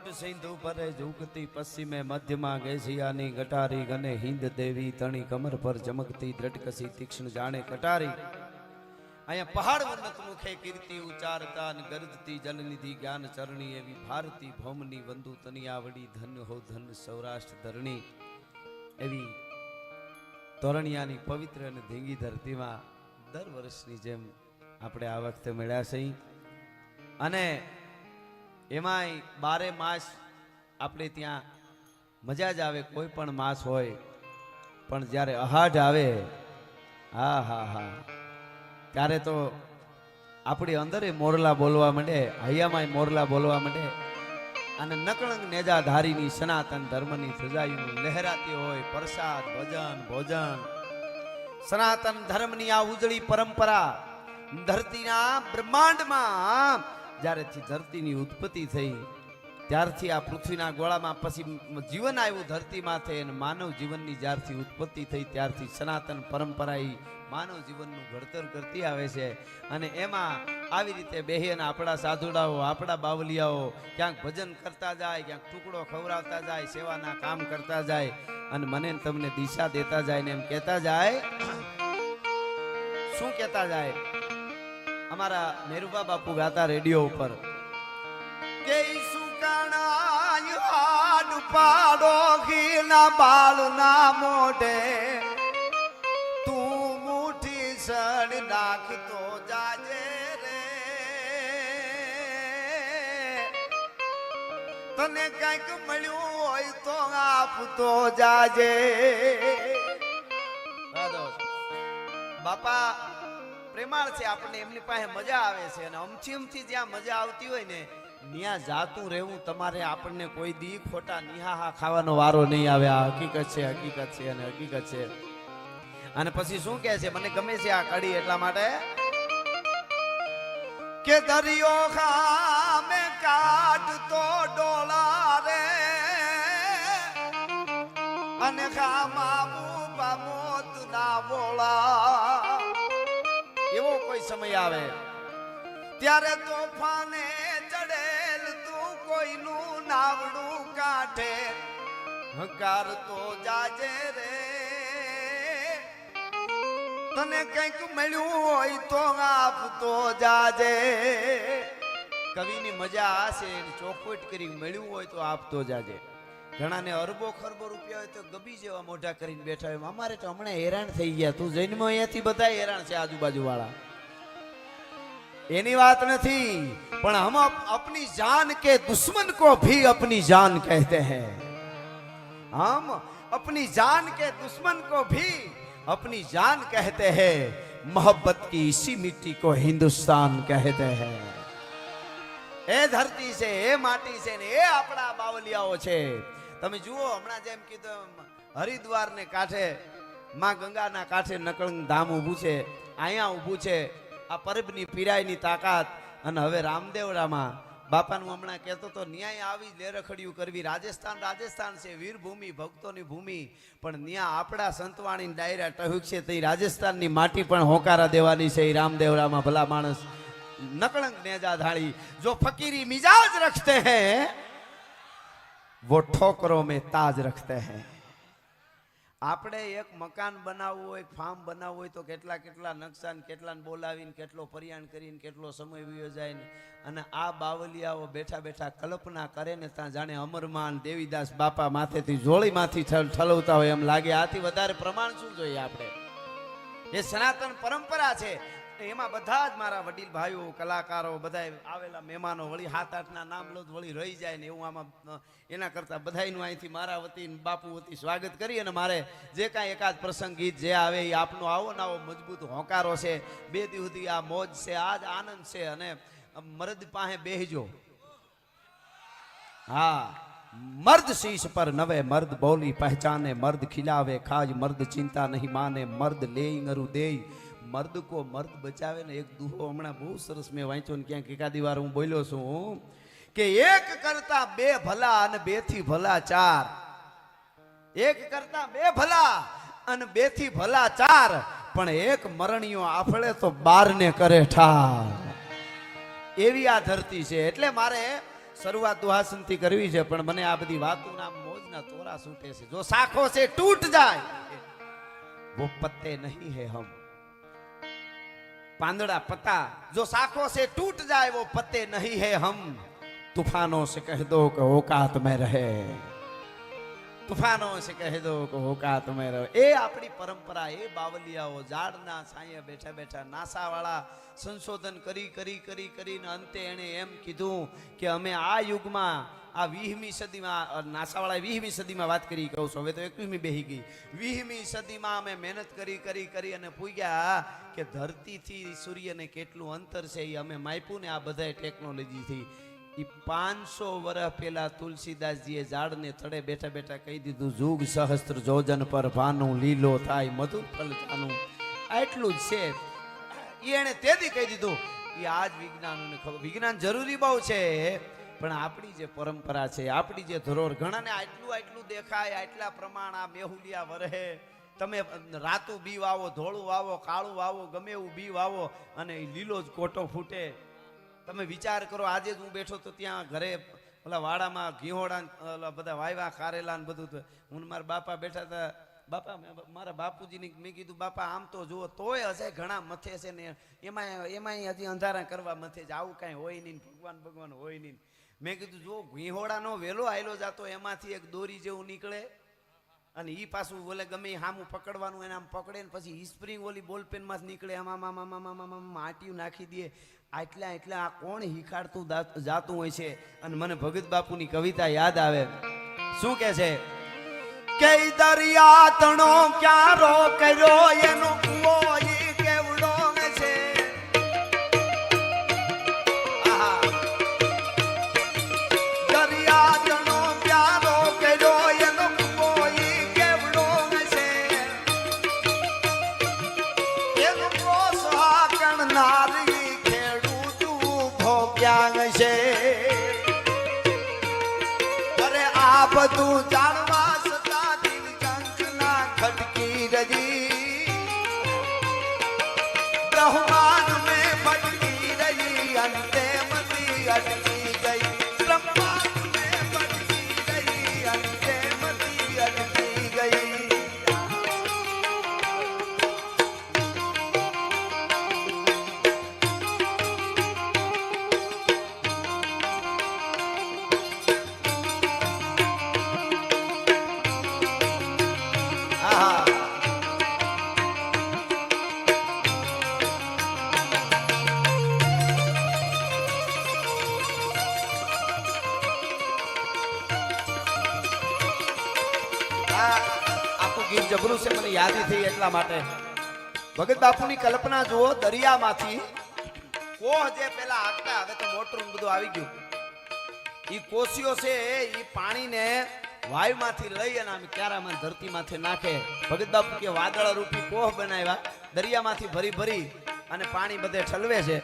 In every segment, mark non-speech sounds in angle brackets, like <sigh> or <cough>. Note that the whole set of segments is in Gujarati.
દોઢ સિંધુ પરે ઝૂકતી પશ્ચિમે મધ્યમાં ગેસિયાની ગટારી ગને હિંદ દેવી તણી કમર પર ચમકતી દ્રટકસી તીક્ષ્ણ જાણે કટારી. અહીંયા પહાડ વંદત મુખે કીર્તિ ઉચ્ચારતા ગરજતી જલનિધિ જ્ઞાન ચરણી એવી ભારતી ભૌમની વંદુ તનિયાવડી ધન હો ધન સૌરાષ્ટ્ર ધરણી. એવી તોરણિયાની પવિત્ર અને ધીંગી ધરતીમાં દર વર્ષની જેમ આપણે આ વખતે મળ્યા છીએ. અને એમાંય બારે માસ આપણે ત્યાં મજા જ આવે, કોઈ પણ માસ હોય, પણ જ્યારે અહાઢ આવે, હા હા હા. ત્યારે તો આપણી અંદરે મોરલા બોલવા માંડે, હૈયામાંય મોરલા બોલવા માંડે, અને નકળંગ નેજા ધારીની સનાતન ધર્મની સજાયું લહેરાતી હોય, પ્રસાદ, ભજન, ભોજન. સનાતન ધર્મની આ ઉજળી પરંપરા ધરતીના બ્રહ્માંડમાં જ્યારેથી ધરતીની ઉત્પત્તિ થઈ, ત્યારથી આ પૃથ્વીના ગોળામાં પછી જીવન આવ્યું ધરતી માથે અને માનવ જીવનની જ્યારથી ઉત્પત્તિ થઈ, ત્યારથી સનાતન પરંપરા માનવ જીવનનું ઘડતર કરતી આવે છે. અને એમાં આવી રીતે બેહીને આપણા સાધુડાઓ, આપણા બાવલિયાઓ ક્યાંક ભજન કરતા જાય, ક્યાંક ટુકડો ખવડાવતા જાય, સેવાના કામ કરતા જાય અને મને તમને દિશા દેતા જાય ને એમ કહેતા જાય. શું કહેતા જાય? અમારા મેરુબા બાપુ ગાતા રેડિયો ઉપર. કે સુકાણા પાડો ઘીના બાળના મોઢે. તું મુઠી સડ નાખતો જાજે રે. તને કંઈક મળ્યું હોય તો આપતો જાજે. બાપા પ્રેમાળ છે, આપણને એમની પાસે મજા આવે છે અને અમથી અમથી જ્યાં મજા આવતી હોય ને, ત્યાં જાતું રહેવું તમારે આપણને કોઈ દી ખોટા નિહાહા ખાવાનો વારો નહીં આવે. આ હકીકત છે હકીકત છે અને હકીકત છે. અને પછી શું કહે છે? મને ગમે છે આ કડી એટલા માટે કે દરિયો ખામે કાઢતો ડોલા રે. અને ખામા બુબા કોઈ સમય આવે. ત્યારે તોફાને ચડેલ તું કોઈનું નાવડું કાઢે. હકાર તો જાજે રે. તને કંઈક મળ્યું હોય તો આપતો જાજે. કવિની મજા આ છે ચોખવટ કરી મળ્યું હોય તો આપતો જાજે. ઘણાને અરબો ખરબો રૂપિયા હોય તો ગબી જેવા મોઢા કરીને બેઠા હોય. અમારે તો હમણાં હેરાન થઈ ગયા. તું જન્મ અહીંયાથી બધા હેરાન છે આજુબાજુ વાળા એની વાત નથી પણ હમ અપ- अपनी जान के दुश्मन को भी अपनी जान कहते हैं हम अपनी जान के दुश्मन को भी अपनी जान कहते हैं मोहब्बत की इसी मिट्टी को हिंदुस्तान कहते हैं એ ધરતી છે એ માટી છે ને એ આપણા બાવલિયાઓ છે તમે જુઓ હમણાં જેમ કીધું એમ હરિદ્વાર ને કાંઠે માં ગંગાના કાંઠે નકળંગ ધામ ઊભું છે અહીંયા ઊભું છે આ પરબની પીરાયની તાકાત. અને હવે રામદેવરામાં બાપાનું હમણાં કહેતો તો ન્યાય આવી લેરખડિયું કરવી. રાજસ્થાન રાજસ્થાન છે, વીરભૂમિ, ભક્તોની ભૂમિ. પણ ન્યા આપણા સંતવાણી ડાયરા ટહુક છે, તે રાજસ્થાનની માટી પણ હોકારા દેવાની છે એ રામદેવરામાં ભલા માણસ નકળંક નેજા ધાળી. જો ફકીરી મિજાજ રખતે હૈ, વો ઠોકરો મેં તાજ રખતે હૈ. આપણે એક મકાન બનાવવું હોય ફાર્મ બનાવવું હોય તો કેટલા કેટલા નકશા કેટલાને બોલાવીને કેટલો પરિયાણ કરીને કેટલો સમય વયો ને અને આ બાવલિયાઓ બેઠા બેઠા કલ્પના કરે ને ત્યાં જાણે અમરમાન, દેવીદાસ બાપા માથેથી જોળીમાંથી ઠલ- ઠલવતા હોય એમ લાગે. આથી વધારે પ્રમાણ શું જોઈએ આપણે? એ સનાતન પરંપરા છે. એમાં બધા જ મારા વડીલ ભાઈઓ, કલાકારો, બધા આવેલા મહેમાનો વળી સાત આઠના નામ લો વળી રહી જાય ને એવું આમાં એના કરતાં બધાયનું અહીંથી મારા વતી બાપુ વતી સ્વાગત કરી અને મારે જે કાંઈ એકાદ પ્રસંગ ગીત જે આવે એ આપનો આવો ને આવો મજબૂત હોંકારો છે, બે દી સુધી આ મોજ છે, આ જ આનંદ છે અને મરદ પાસે બેહજો. હા, મર્દ શીશ પર નવે, મર્દ બોલી પહેચાને, મર્દ ખિલાવે ખાજ, મર્દ ચિંતા નહીં માને, મર્દ લે નરુ દે મર્દ કો મર્દ બચાવે ને એક દુહો હમણાં બહુ સરસ મેં વાંચ્યો ને ક્યાંક એકાદી વાર હું બોલ્યો છું કે એક કરતા બે ભલા અને બેથી ભલા ચાર. એક કરતા બે ભલા અને બેથી ભલા ચાર, પણ એક મરણીયો આફળે તો બાર ને કરે ઠાર. એવી આ ધરતી છે. એટલે મારે શરૂઆત દુહાસનથી કરવી છે, પણ મને આ બધી વાતોના મોજના તોરા છૂટે છે. જો સાખો છે, તૂટ જાય. વો પત્તે નહીં હે હમ. પાંદડા પતા, જો સાખો સે ટૂટ જાય, વો પતે નહીં હે હમ. તુફાનો સે કહે દો કે ઓકાત મેં રહે. તૂફાનો છે કહે દો કે તમે રહો. એ આપણી પરંપરા, એ બાવલિયાઓ ઝાડના છાંયે બેઠા બેઠા નાસાવાળા સંશોધન કરી કરી કરી, કરીને અંતે એણે એમ કીધું કે અમે આ યુગમાં, આ વીસમી સદીમાં નાસાવાળાએ વીસમી સદીમાં વાત કરી કહું છું. હવે તો એકવીસમી બેહી ગઈ. વીસમી સદીમાં અમે મહેનત કરી કરી કરી અને પૂગ્યા કે ધરતીથી સૂર્યને કેટલું અંતર છે એ અમે માપ્યું ને આ બધાય ટેકનોલોજીથી. ઈ પાંચસો વર્ષ પહેલા તુલસીદાસજીએ ઝાડને તળે બેઠા બેઠા કહી દીધું, જુગ સહસ્ત્ર જોજન પર ભાનું લીલો થાય મધુર ફલ જાનું. આટલું જ છે. એણે તેથી કહી દીધું એ આજ વિજ્ઞાનને ખબર, વિજ્ઞાન જરૂરી બહુ છે, પણ આપણી જે પરંપરા છે, આપણી જે ધરોહર, ઘણાને આટલું આટલું દેખાય, આટલા પ્રમાણ આ મેહુલિયા વરહે. તમે રાતું બી વાવો, ધોળું વાવો, કાળું વાવો, ગમે એવું બી વાવો, અને લીલો જ કોટો ફૂટે. તમે વિચાર કરો આજે જ હું બેઠો તો ત્યાં ઘરે ઓલા વાડામાં ઘીહોડા બધા વાયવા ખારેલા ને બધું હું મારા બાપા બેઠા હતા બાપા મારા બાપુજીને મેં કીધું બાપા આમ તો જુઓ તોય હશે ઘણા મથે છે ને એમાં એમાંય હજી અંધારા કરવા મથે જ આવું કાંઈ હોય નહીં ભગવાન ભગવાન હોય નહીં મેં કીધું જો ઘીહોડાનો વેલો આયલો જતો એમાંથી એક દોરી જેવું નીકળે અને એ પાછું બોલે ગમે હામું પકડવાનું એને આમ પકડે ને પછી સ્પ્રિંગ ઓલી બોલપેનમાં જ નીકળે આમાં આમ આમ આમ આમ આમ નાખી દે આટલા એટલા કોણ હિખાડતું જાતું હોય છે? અને મને ભગત બાપુની કવિતા યાદ આવે. શું કે છે? કે દરિયા તણો ક્યારો કર્યો એનો છે થઈ એટલા માટે. ભગત બાપુની કલ્પના જુઓ, દરિયામાંથી કોહ જે પેલા આગતા હવે તો મોટરું બધું આવી ગયું. એ કોશીઓ છે એ પાણીને વાયુમાંથી લઈ અને આમ ક્યારામાં ધરતીમાંથી નાખે. ભગત બાપુ કે વાદળ રૂપી કોહ બનાવ્યા? દરિયામાંથી ભરી ભરી અને પાણી બધે ઠલવે છે.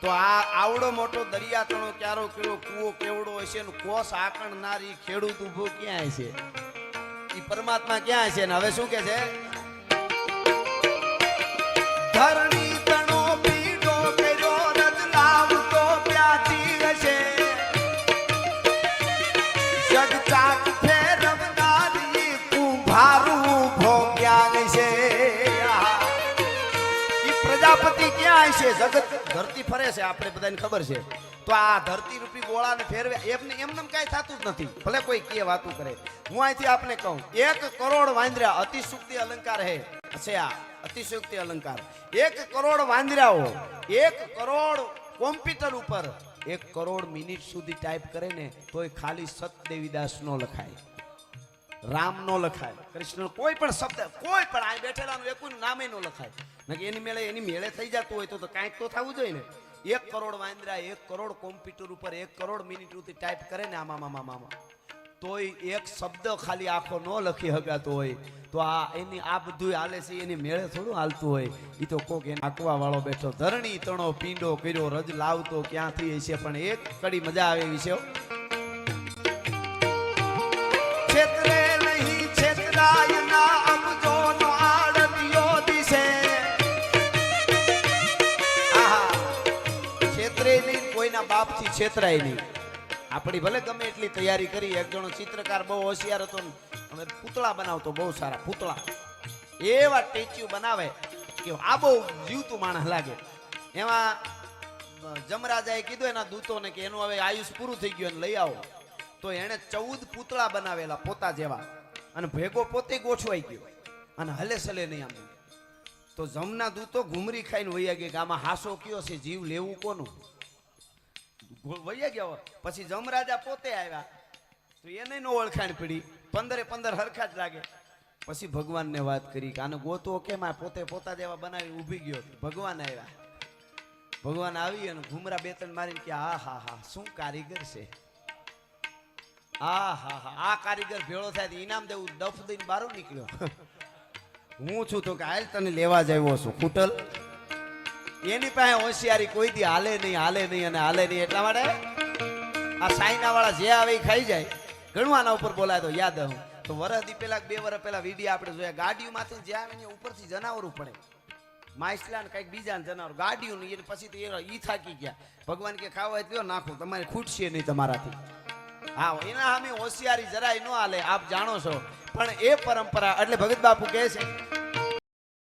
તો આ આવડો મોટો દરિયા તણો ક્યારો કેવો કૂવો કેવડો હશે ને કોસ આકણનારી ખેડૂત ઊભો ક્યાં છે? એ પરમાત્મા ક્યાં છે ને હવે શું કે છે? પ્રજાપતિ ક્યાં છે જગત ધરતી ફરે છે આપણે બધાને ખબર છે. તો આ ધરતી રૂપી ગોળાને ફેરવે, એમને એમને કાંઈ થતું જ નથી. ભલે કોઈ કે વાતું કરે. હું અહીંથી આપને કહું, એક કરોડ વાંદરા અતિશુક્તિ અલંકાર હે. છે આ અતિશુક્તિ અલંકાર. એક કરોડ વાંદરાઓ, એક કરોડ કોમ્પ્યુટર ઉપર, એક કરોડ મિનિટ સુધી ટાઈપ કરે ને, તોય ખાલી સત દેવીદાસ નો લખાય. રામ નો લખાય. કૃષ્ણ કોઈ પણ શબ્દ, કોઈ પણ, આ બેઠેલાનું એકું નામે નો લખાય. નકે એની મેળે એની મેળે થઈ જતું હોય તો તો કાંઈક તો થવું જોઈએ ને. એક કરોડ વાંદરા, એક કરોડ કોમ્પ્યુટર ઉપર, એક કરોડ મિનિટ સુધી ટાઈપ કરે ને આમાં મામા મામા તોય એક શબ્દ ખાલી આખો ન લખી હગાતો હોય. તો આ એની, આ બધું હાલે છે, એની મેળે થોડું હાલતું હોય. એ તો કોક એને આંકવા વાળો બેઠો ધરણી તણો પીંડો કર્યો, રજ લાવતો ક્યાંથી હશે? પણ એક કડી મજા આવે એવી છે નહીં બાપથી છેતરાય નહીં. આપણી ભલે ગમે એટલી તૈયારી કરી, એક જણો ચિત્રકાર બહુ હોશિયાર હતો ને, અમે પૂતળા બનાવતો, બહુ સારા પૂતળા. એવા ટેચ્યુ બનાવે કે આ બહુ જીવતું માણસ લાગે. એમાં જમરાજાએ કીધું એના દૂતોને કે એનું હવે આયુષ પૂરું થઈ ગયું અને લઈ આવો. તો એણે ચૌદ પૂતળા બનાવેલા પોતા જેવા અને ભેગો પોતે ગોઠવાઈ ગયો અને હલે સલે નહીં આમ. તો જમના દૂતો ઘુમરી ખાઈને વૈયા ગયા કે આમાં હાસો કયો છે, જીવ લેવું કોનું? વૈયા ગયા હોત પછી જમરાજા પોતે આવ્યા. તો એને ન ઓળખાણ પડી. પંદરે પંદર હરખા જ લાગે. પછી ભગવાનને વાત કરી કે, આને ગોતો કેમ આ પોતે પોતા જેવા બનાવી ઊભી ગયો ભગવાન આવ્યા. ભગવાન આવી અને ઘુમરા બે ત્રણ મારીને કે, આ હા હા, શું કારીગર છે? આ હા હા, આ કારીગર ભેળો થાય ઇનામ દેવું. ડફ દઈને બહાર નીકળ્યો. <laughs> હું છું તો કે, હાલ તને લેવા જ આવ્યો છું કુટલ એની પાસે હોશિયારી કોઈ દી હાલે નહીં હાલે નહીં અને હાલે નહીં એટલા માટે આ સાઈના વાળા જે આવે એ ખાઈ જાય. ઘણું આના ઉપર બોલાય તો યાદ હું તો વરસથી પેલા બે વર્ષ પેલા વીડિયો આપણે જોયા. ગાડીઓમાંથી જે આવે ને ઉપરથી જનાવરો પડે. માઇસલા ને કંઈક બીજા જનાવર. ગાડીઓ નહીં એને પછી તો એ થાકી ગયા. ભગવાન કે ખાવા લ્યો નાખો. તમારે ખૂટશે નહીં તમારાથી. હા એના સામે હોશિયારી જરાય ન હાલે. આપ જાણો છો. પણ એ પરંપરા, એટલે ભગત બાપુ કહે છે